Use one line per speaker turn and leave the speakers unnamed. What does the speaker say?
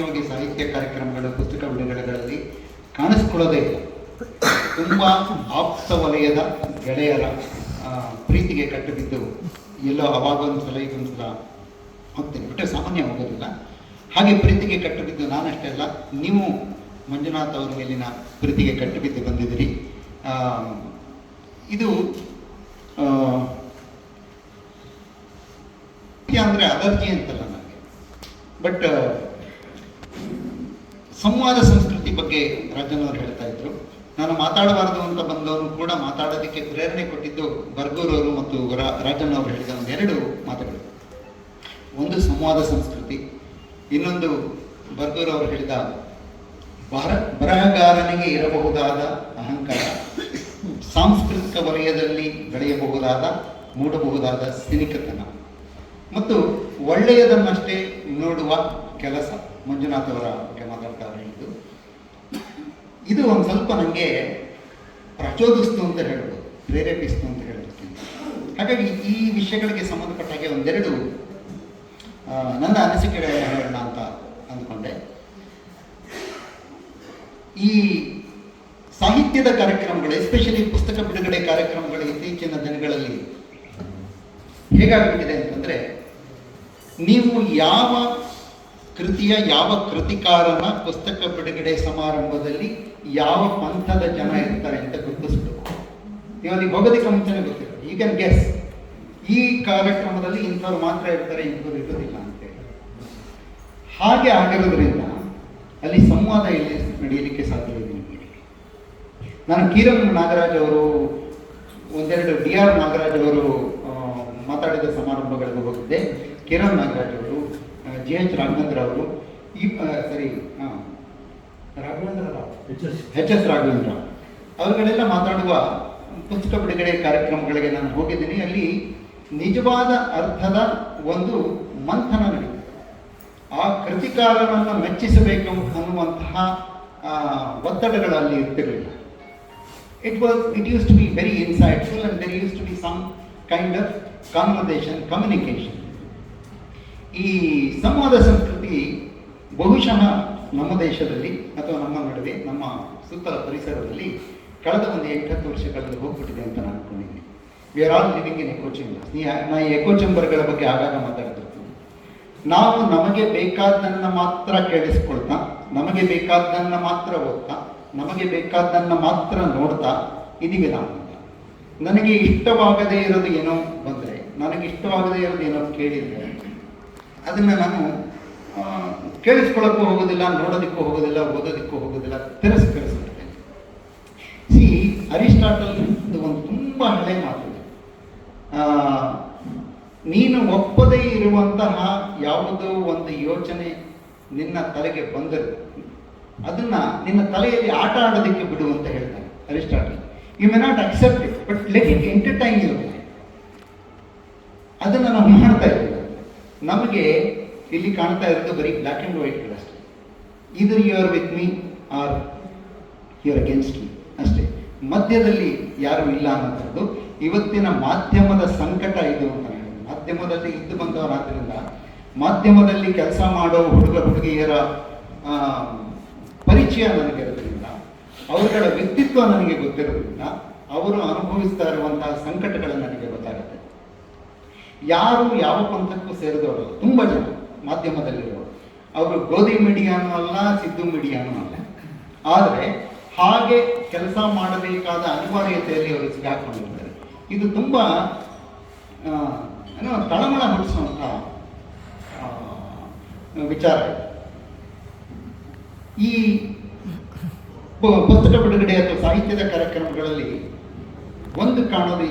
ಸಾಮಾನ್ಯವಾಗಿ ಸಾಹಿತ್ಯ ಕಾರ್ಯಕ್ರಮಗಳು ಪುಸ್ತಕ ಬಿಡುಗಡೆಗಳಲ್ಲಿ ಕಾಣಿಸ್ಕೊಳ್ಳೋದೇ ಇಲ್ಲ ತುಂಬ ಆಪ್ತ ವಲಯದ ಗೆಳೆಯರ ಪ್ರೀತಿಗೆ ಕಟ್ಟು ಬಿದ್ದು ಎಲ್ಲೋ ಅವಾಗೊಂದು ಸಲ ಸಲ ಹೋಗ್ತೇನೆ. ಬಿಟ್ಟರೆ ಸಾಮಾನ್ಯ ಹೋಗೋದಿಲ್ಲ. ಹಾಗೆ ಪ್ರೀತಿಗೆ ಕಟ್ಟು ಬಿದ್ದು ನಾನಷ್ಟೇ ಅಲ್ಲ, ನೀವು ಮಂಜುನಾಥ್ ಅವರ ಮೇಲಿನ ಪ್ರೀತಿಗೆ ಕಟ್ಟು ಬಿದ್ದು ಬಂದಿದ್ದೀರಿ ಇದು ಅಂದರೆ ಅಲರ್ಜಿ ಅಂತಲ್ಲ ನನಗೆ. ಬಟ್ ಸಂವಾದ ಸಂಸ್ಕೃತಿ ಬಗ್ಗೆ ರಾಜನ್ ಅವರು ಹೇಳ್ತಾ ಇದ್ರು. ನಾನು ಮಾತಾಡಬಾರದು ಅಂತ ಬಂದವರು ಕೂಡ ಮಾತಾಡೋದಕ್ಕೆ ಪ್ರೇರಣೆ ಕೊಟ್ಟಿದ್ದು ಬರ್ಗೂರವರು ಮತ್ತು ರಾಜನ್ ಅವರು ಹೇಳಿದ ಒಂದೆರಡು ಮಾತುಗಳು. ಒಂದು ಸಂವಾದ ಸಂಸ್ಕೃತಿ, ಇನ್ನೊಂದು ಬರ್ಗೂರ್ ಅವರು ಹೇಳಿದ ಬರ, ಬರಹಗಾರನಿಗೆ ಇರಬಹುದಾದ ಅಹಂಕಾರ, ಸಾಂಸ್ಕೃತಿಕ ವಲಯದಲ್ಲಿ ಬೆಳೆಯಬಹುದಾದ, ಮೂಡಬಹುದಾದ ಸಿನಿಕತನ. ಮತ್ತು ಒಳ್ಳೆಯದನ್ನಷ್ಟೇ ನೋಡುವ ಕೆಲಸ ಮಂಜುನಾಥ್ ಅವರ ಇದು ಒಂದು ಸ್ವಲ್ಪ ನನಗೆ ಪ್ರಚೋದಿಸ್ತು ಅಂತ ಹೇಳ್ಬೋದು, ಪ್ರೇರೇಪಿಸ್ತು ಅಂತ ಹೇಳ್ಬೋದು. ಹಾಗಾಗಿ ಈ ವಿಷಯಗಳಿಗೆ ಸಂಬಂಧಪಟ್ಟ ಹಾಗೆ ಒಂದೆರಡು ನನ್ನ ಅನಿಸಿಕೆಗಳನ್ನ ಹೇಳೋಣ ಅಂತ ಅಂದ್ಕೊಂಡೆ. ಈ ಸಾಹಿತ್ಯದ ಕಾರ್ಯಕ್ರಮಗಳು ಎಸ್ಪೆಷಲಿ ಪುಸ್ತಕ ಬಿಡುಗಡೆ ಕಾರ್ಯಕ್ರಮಗಳು ಇತ್ತೀಚಿನ ದಿನಗಳಲ್ಲಿ ಹೇಗಾಗ್ಬಿಟ್ಟಿದೆ ಅಂತಂದ್ರೆ, ನೀವು ಯಾವ ಕೃತಿಯ ಯಾವ ಕೃತಿಕಾರನ ಪುಸ್ತಕ ಬಿಡುಗಡೆ ಸಮಾರಂಭದಲ್ಲಿ ಯಾವ ಪಂಥದ ಜನ ಇರ್ತಾರೆ ಅಂತ ಗುರುತಿಸ್ಬೇಕು. ನೀವು ಅಲ್ಲಿಗೆ ಹೋಗೋದಕ್ಕೆ ಮುಂಚೆನೆ ಗೊತ್ತಿಲ್ಲ. ಯು ಕ್ಯಾನ್ ಗೆಸ್ ಈ ಕಾರ್ಯಕ್ರಮದಲ್ಲಿ ಇಂಥವ್ರು ಮಾತ್ರ ಇರ್ತಾರೆ, ಇಂಥವ್ರು ಇರೋದಿಲ್ಲ ಅಂತ. ಹಾಗೆ ಆಗಿರೋದ್ರಿಂದ ಅಲ್ಲಿ ಸಂವಾದ ಇಲ್ಲಿ ನಡೆಯಲಿಕ್ಕೆ ಸಾಧ್ಯವಿದೆ ನಾನು ಕೀರಂ ನಾಗರಾಜ್ ಅವರು, ಒಂದೆರಡು ಡಿ ಆರ್ ನಾಗರಾಜ್ ಅವರು ಮಾತಾಡಿದ ಸಮಾರಂಭಗಳಿಗೆ ಹೋಗಿದ್ದೆ. ಕಿರಣ್ ನಾಗರಾಜ್ ಅವರು ಜಿ ಎಚ್ ರಾಘವೇಂದ್ರ ಅವರು ಈ ಸರಿ ಹಾಂ ರಾಘವೇಂದ್ರ ರಾವ್ ಎಚ್ ಎಸ್ ರಾಘವೇಂದ್ರ ರಾವ್ ಅವರುಗಳೆಲ್ಲ ಮಾತಾಡುವ ಪುಸ್ತಕ ಬಿಡುಗಡೆ ಕಾರ್ಯಕ್ರಮಗಳಿಗೆ ನಾನು ಹೋಗಿದ್ದೀನಿ. ಅಲ್ಲಿ ನಿಜವಾದ ಅರ್ಥದ ಒಂದು ಮಂಥನ ನಡೀತದೆ. ಆ ಕೃತಿಕಾರನನ್ನು ಮೆಚ್ಚಿಸಬೇಕು ಅನ್ನುವಂತಹ ಒತ್ತಡಗಳಲ್ಲಿ ಒತ್ತಡಗಳು ಅಲ್ಲಿ ಇರ್ತಿರಲಿಲ್ಲ. It was it used to be very insightful and very used to be some kind of conversation communication. ಈ ಸಂವಾದ ಸಂಸ್ಕೃತಿ ಬಹುಶಃ ನಮ್ಮ ದೇಶದಲ್ಲಿ ಅಥವಾ ನಮ್ಮ ನಡುವೆ, ನಮ್ಮ ಸುತ್ತಲ ಪರಿಸರದಲ್ಲಿ ಕಳೆದ ಒಂದು ಎಂಟತ್ತು ವರ್ಷಗಳಲ್ಲಿ ಹೋಗ್ಬಿಟ್ಟಿದೆ ಅಂತ ನಾನು ಅನ್ಕೊಂಡಿದ್ದೀನಿ. We are all living in echo chambers ನೀ ನಾ ಈ ಎಕೋ ಚೇಂಬರ್ಗಳ ಬಗ್ಗೆ ಆಗಾಗ ಮಾತಾಡ್ತಿರ್ತೀನಿ. ನಾವು ನಮಗೆ ಬೇಕಾದ್ದನ್ನ ಮಾತ್ರ ಕೇಳಿಸ್ಕೊಳ್ತಾ, ನಮಗೆ ಬೇಕಾದ್ದನ್ನ ಮಾತ್ರ ಓದ್ತಾ, ನಮಗೆ ಬೇಕಾದ್ದನ್ನ ಮಾತ್ರ ನೋಡ್ತಾ ಇದೀವಿ ನಾವು. ನನಗೆ ಇಷ್ಟವಾಗದೇ ಇರೋದು ಏನೋ ಬಂದರೆ, ನನಗೆ ಇಷ್ಟವಾಗದೇ ಇರೋದು ಏನೋ ಕೇಳಿದರೆ ಅದನ್ನು ನಾನು ಕೇಳಿಸ್ಕೊಳ್ಳೋಕ್ಕೂ ಹೋಗೋದಿಲ್ಲ, ನೋಡೋದಕ್ಕೂ ಹೋಗೋದಿಲ್ಲ, ಓದೋದಕ್ಕೂ ಹೋಗೋದಿಲ್ಲ, ತಿರಸ್ಕರಿಸ್ಬಿಡ್ತೇನೆ. ಸಿ ಅರಿಸ್ಟಾಟಲ್ ಒಂದು ತುಂಬ ಹಳೆ ಮಾತು. ನೀನು ಒಪ್ಪದೇ ಇರುವಂತಹ ಯಾವುದೋ ಒಂದು ಯೋಚನೆ ನಿನ್ನ ತಲೆಗೆ ಬಂದರು, ಅದನ್ನ ನಿನ್ನ ತಲೆಯಲ್ಲಿ ಆಟ ಆಡೋದಕ್ಕೆ ಬಿಡು ಅಂತ ಹೇಳ್ತಾನೆ Aristotle. You may not accept it but let it entertain ಇರುತ್ತೆ ಅದನ್ನು ನಾವು ಮಾಡ್ತಾ ಇದ್ದೀವಿ. ನಮಗೆ ಇಲ್ಲಿ ಕಾಣ್ತಾ ಇರೋದು ಬರೀ ಬ್ಲ್ಯಾಕ್ ಆ್ಯಂಡ್ ವೈಟ್ ಅಷ್ಟೇ. ಇದು you are with me or you are against me ಅಷ್ಟೇ. ಮಧ್ಯದಲ್ಲಿ ಯಾರು ಇಲ್ಲ ಅನ್ನೋದು ಇವತ್ತಿನ ಮಾಧ್ಯಮದ ಸಂಕಟ ಇದು ಅಂತ ಮಾಧ್ಯಮದಲ್ಲಿ ಇದ್ದು ಬಂದವರಾದ್ರಿಂದ ಮಾಧ್ಯಮದಲ್ಲಿ ಕೆಲಸ ಮಾಡೋ ಹುಡುಗ, ಹುಡುಗಿಯರ ಪರಿಚಯ ಪರಿಚಯ ನನಗಿರೋದ್ರಿಂದ ಅವರುಗಳ ವ್ಯಕ್ತಿತ್ವ ನನಗೆ ಗೊತ್ತಿರೋದ್ರಿಂದ, ಅವರು ಅನುಭವಿಸ್ತಾ ಇರುವಂತಹ ಸಂಕಟಗಳು ನನಗೆ ಯಾರು ಯಾವ ಪಂಥಕ್ಕೂ ಸೇರಿದವರು ತುಂಬ ಜನ ಮಾಧ್ಯಮದಲ್ಲಿರೋರು ಅವರು ಗೋಧಿ ಮೀಡಿಯಾನೂ ಅಲ್ಲ ಸಿದ್ದು ಮೀಡಿಯಾನೂ ಅಲ್ಲ. ಆದರೆ ಹಾಗೆ ಕೆಲಸ ಮಾಡಬೇಕಾದ ಅನಿವಾರ್ಯತೆಯಲ್ಲಿ ಅವರು ಸಿಗಾಕೊಂಡಿರ್ತಾರೆ ಇದು ತುಂಬ ಏನೋ ತಳಮಳ ಹುಟ್ಟಿಸುವಂಥ ಆ, ವಿಚಾರ ಈ ಪುಸ್ತಕ ಬಿಡುಗಡೆ ಅಥವಾ ಸಾಹಿತ್ಯದ ಕಾರ್ಯಕ್ರಮಗಳಲ್ಲಿ ಒಂದು ಕಾಣೋದು